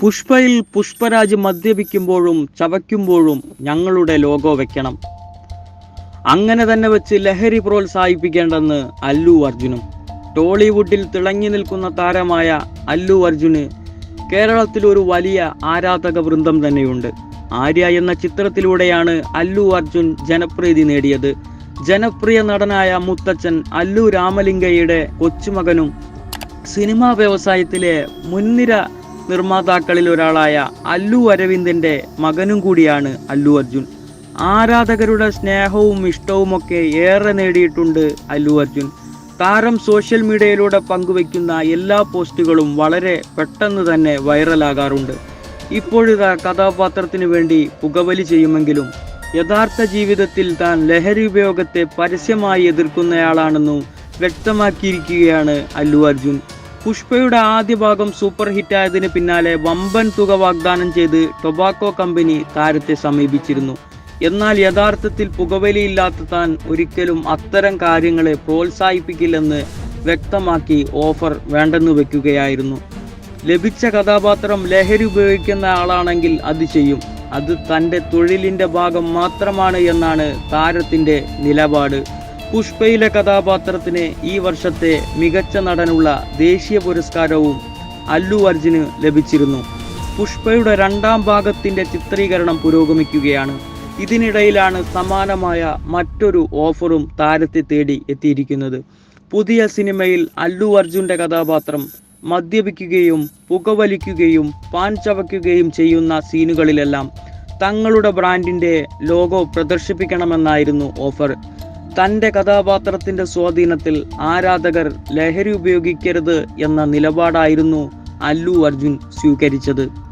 പുഷ്പയിൽ പുഷ്പരാജ് മദ്യപിക്കുമ്പോഴും ചവയ്ക്കുമ്പോഴും ഞങ്ങളുടെ ലോഗോ വെക്കണം. അങ്ങനെ തന്നെ വെച്ച് ലഹരി പ്രോത്സാഹിപ്പിക്കേണ്ടെന്ന് അല്ലു അർജുനും. ടോളിവുഡിൽ തിളങ്ങി നിൽക്കുന്ന താരമായ അല്ലു അർജുന് കേരളത്തിൽ ഒരു വലിയ ആരാധക വൃന്ദം തന്നെയുണ്ട്. ആര്യ എന്ന ചിത്രത്തിലൂടെയാണ് അല്ലു അർജുൻ ജനപ്രീതി നേടിയത്. ജനപ്രിയ നടനായ മുത്തച്ഛൻ അല്ലു രാമലിംഗയുടെ കൊച്ചുമകനും സിനിമാ വ്യവസായത്തിലെ മുൻനിര നിർമ്മാതാക്കളിൽ ഒരാളായ അല്ലു അരവിന്ദന്റെ മകനും കൂടിയാണ് അല്ലു അർജുൻ. ആരാധകരുടെ സ്നേഹവും ഇഷ്ടവുമൊക്കെ ഏറെ നേടിയിട്ടുണ്ട് അല്ലു അർജുൻ. താരം സോഷ്യൽ മീഡിയയിലൂടെ പങ്കുവയ്ക്കുന്ന എല്ലാ പോസ്റ്റുകളും വളരെ പെട്ടെന്ന് തന്നെ വൈറലാകാറുണ്ട്. ഇപ്പോഴിതാ കഥാപാത്രത്തിനു വേണ്ടി പുകവലി ചെയ്യുമെങ്കിലും യഥാർത്ഥ ജീവിതത്തിൽ താൻ ലഹരി ഉപയോഗത്തെ പരസ്യമായി എതിർക്കുന്നയാളാണെന്നും വ്യക്തമാക്കിയിരിക്കുകയാണ് അല്ലു അർജുൻ. പുഷ്പയുടെ ആദ്യ ഭാഗം സൂപ്പർ ഹിറ്റായതിന് പിന്നാലെ വമ്പൻ തുക വാഗ്ദാനം ചെയ്ത് ടൊബാക്കോ കമ്പനി താരത്തെ സമീപിച്ചിരുന്നു. എന്നാൽ യഥാർത്ഥത്തിൽ പുകവലിയില്ലാത്ത താൻ ഒരിക്കലും അത്തരം കാര്യങ്ങളെ പ്രോത്സാഹിപ്പിക്കില്ലെന്ന് വ്യക്തമാക്കി ഓഫർ വേണ്ടെന്ന് വെക്കുകയായിരുന്നു. ലഭിച്ച കഥാപാത്രം ലഹരി ഉപയോഗിക്കുന്ന ആളാണെങ്കിൽ അത് ചെയ്യും. അത് തന്റെ തൊഴിലിന്റെ ഭാഗം മാത്രമാണ് എന്നാണ് താരത്തിന്റെ നിലപാട്. പുഷ്പയിലെ കഥാപാത്രത്തിന് ഈ വർഷത്തെ മികച്ച നടനുള്ള ദേശീയ പുരസ്കാരവും അല്ലു അർജുന് ലഭിച്ചിരുന്നു. പുഷ്പയുടെ രണ്ടാം ഭാഗത്തിന്റെ ചിത്രീകരണം പുരോഗമിക്കുകയാണ്. ഇതിനിടയിലാണ് സമാനമായ മറ്റൊരു ഓഫറും താരത്തെ തേടി എത്തിയിരിക്കുന്നത്. പുതിയ സിനിമയിൽ അല്ലു അർജുന്റെ കഥാപാത്രം മദ്യപിക്കുകയും പുകവലിക്കുകയും പാൻ ചവയ്ക്കുകയും ചെയ്യുന്ന സീനുകളിലെല്ലാം തങ്ങളുടെ ബ്രാൻഡിന്റെ ലോഗോ പ്രദർശിപ്പിക്കണമെന്നായിരുന്നു ഓഫർ. തന്റെ കഥാപാത്രത്തിന്റെ സ്വാധീനത്തിൽ ആരാധകർ ലഹരി ഉപയോഗിക്കരുത് എന്ന നിലപാടായിരുന്നു അല്ലു അർജുൻ സ്വീകരിച്ചത്.